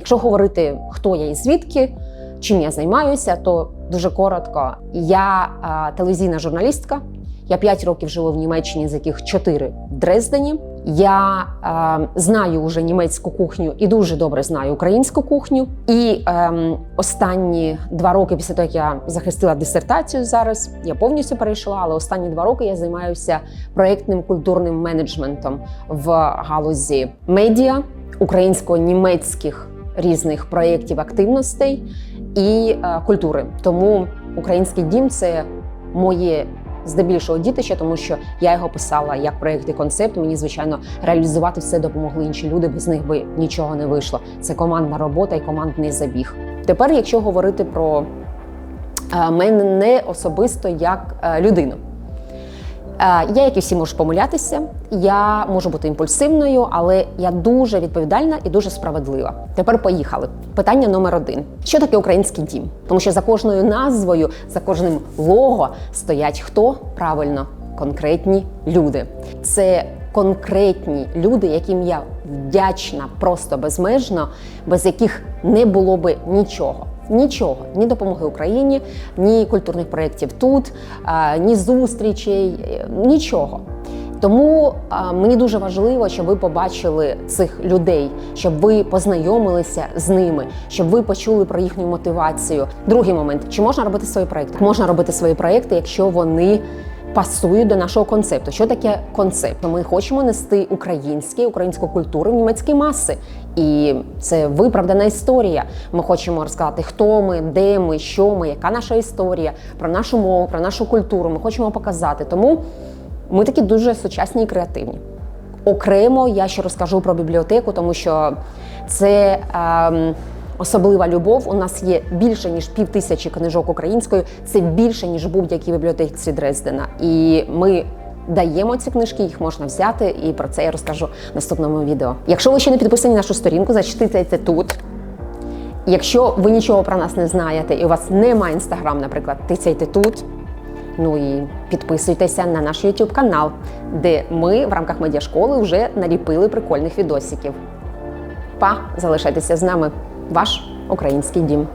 Якщо говорити, хто я і звідки, чим я займаюся, то дуже коротко. Я е, телевізійна журналістка. Я 5 років живу в Німеччині, з яких 4 в Дрездені. Я е, знаю вже німецьку кухню і дуже добре знаю українську кухню. І е, останні два роки, після того як я захистила дисертацію зараз, я повністю перейшла, але останні два роки я займаюся проєктним культурним менеджментом в галузі медіа, українсько-німецьких різних проєктів активностей і е, культури. Тому український дім це моє здебільшого дітище, тому що я його писала як проєкт і концепт. Мені звичайно реалізувати все допомогли інші люди. Без них би нічого не вийшло. Це командна робота і командний забіг. Тепер, якщо говорити про е, мене особисто як е, людину. Е, Я, як і всі, можу помилятися. Я можу бути імпульсивною, але я дуже відповідальна і дуже справедлива. Тепер поїхали. Питання номер один: що таке український дім? Тому що за кожною назвою, за кожним лого стоять хто правильно конкретні люди. Це конкретні люди, яким я вдячна просто безмежно, без яких не було би нічого. Нічого, ні допомоги Україні, ні культурних проєктів тут, ні зустрічей, нічого. Тому мені дуже важливо, щоб ви побачили цих людей, щоб ви познайомилися з ними, щоб ви почули про їхню мотивацію. Другий момент: чи можна робити свої проекти? Можна робити свої проекти, якщо вони пасують до нашого концепту. Що таке концепт? Ми хочемо нести українське, українську культуру в німецькі маси. І це виправдана історія. Ми хочемо розказати, хто ми, де ми, що ми, яка наша історія, про нашу мову, про нашу культуру. Ми хочемо показати. Тому ми такі дуже сучасні і креативні. Окремо я ще розкажу про бібліотеку, тому що це ем, особлива любов. У нас є більше ніж пів тисячі книжок українською. Це більше ніж будь-якій бібліотеці Дрездена. І ми даємо ці книжки, їх можна взяти, і про це я розкажу в наступному відео. Якщо ви ще не підписані на нашу сторінку, зачитайте тут. Якщо ви нічого про нас не знаєте і у вас немає інстаграм, наприклад, тицяйте тут. Ну і підписуйтеся на наш YouTube канал, де ми в рамках медіашколи вже наліпили прикольних відосиків. Па, залишайтеся з нами, ваш український дім.